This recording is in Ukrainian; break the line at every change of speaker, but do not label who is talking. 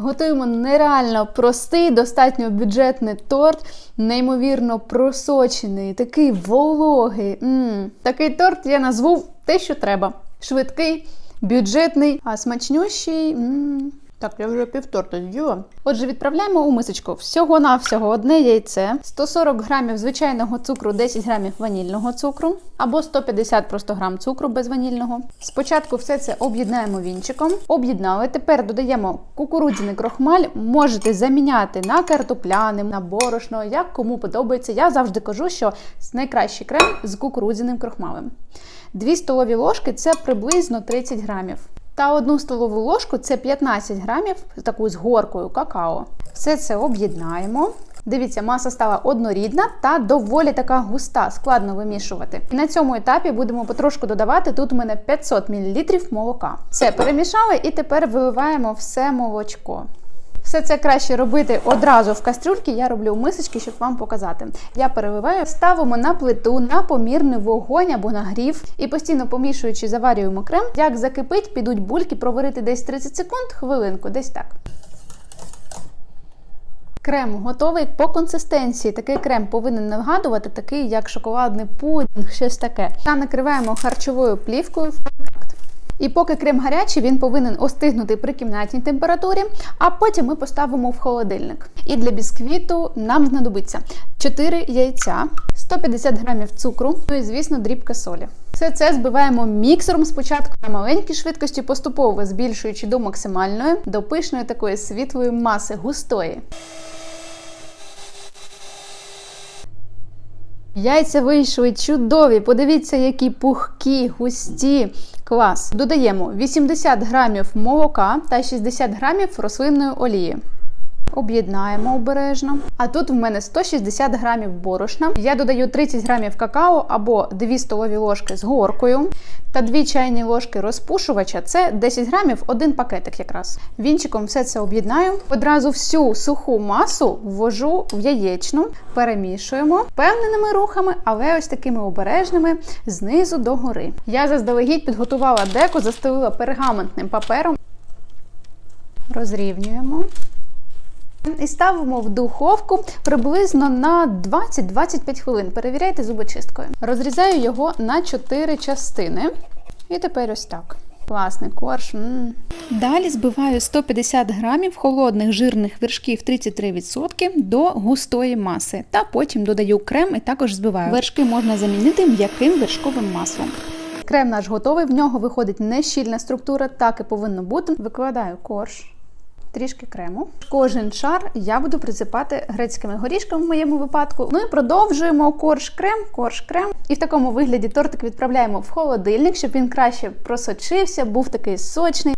Готуємо нереально простий, достатньо бюджетний торт, неймовірно просочений, такий вологий. м Такий торт я назву те, що треба. Швидкий, бюджетний, а смачнющий. м так, я вже півторта з'їла. Отже, відправляємо у мисочку всього-навсього одне яйце, 140 грамів звичайного цукру, 10 грамів ванільного цукру або 150 просто грам цукру без ванільного. Спочатку все це об'єднаємо вінчиком. Об'єднали. Тепер додаємо кукурудзяний крохмаль. Можете заміняти на картопляний, на борошно, як кому подобається. Я завжди кажу, що найкращий крем з кукурудзяним крохмалем. 2 столові ложки це приблизно 30 грамів. Та одну столову ложку це 15 грамів таку з горкою какао. Все це об'єднаємо. Дивіться, маса стала однорідна та доволі така густа, складно вимішувати. На цьому етапі будемо потрошку додавати. Тут у мене 500 мл молока. Все перемішали і тепер виливаємо все молочко. Все це краще робити одразу в кастрюльці. Я роблю мисочки, щоб вам показати. Я переливаю, ставимо на плиту на помірний вогонь або нагрів і постійно помішуючи, заварюємо крем. Як закипить, підуть бульки, проварити десь 30 секунд, хвилинку, десь так. Крем готовий по консистенції. Такий крем повинен нагадувати, такий як шоколадний пудинг, щось таке. Та накриваємо харчовою плівкою. І поки крем гарячий, він повинен остигнути при кімнатній температурі, а потім ми поставимо в холодильник. І для бісквіту нам знадобиться 4 яйця, 150 грамів цукру, ну і, звісно, дрібка солі. Все це збиваємо міксером спочатку на маленькій швидкості, поступово збільшуючи до максимальної, до пишної такої світлої маси, густої. Яйця вийшли чудові. Подивіться, які пухкі, густі. Клас. Додаємо 80 грамів молока та 60 грамів рослинної олії. Об'єднаємо обережно. А тут в мене 160 грамів борошна. Я додаю 30 грамів какао або 2 столові ложки з горкою та 2 чайні ложки розпушувача. Це 10 грамів, один пакетик якраз. Вінчиком все це об'єднаю. Одразу всю суху масу ввожу в яєчну, перемішуємо впевненими рухами, але ось такими обережними знизу до гори. Я заздалегідь підготувала деко, застелила пергаментним папером. Розрівнюємо. І ставимо в духовку приблизно на 20-25 хвилин. Перевіряйте зубочисткою. Розрізаю його на 4 частини. І тепер ось так. Класний корж. М. Далі збиваю 150 грамів холодних жирних вершків 33% до густої маси. Та потім додаю крем і також збиваю. Вершки можна замінити м'яким вершковим маслом. Крем наш готовий, в нього виходить нещільна структура, так і повинно бути. Викладаю корж трішки крему. Кожен шар я буду присипати грецькими горішками в моєму випадку. Ну і продовжуємо корж крем, корж крем. І в такому вигляді тортик відправляємо в холодильник, щоб він краще просочився, був такий сочний.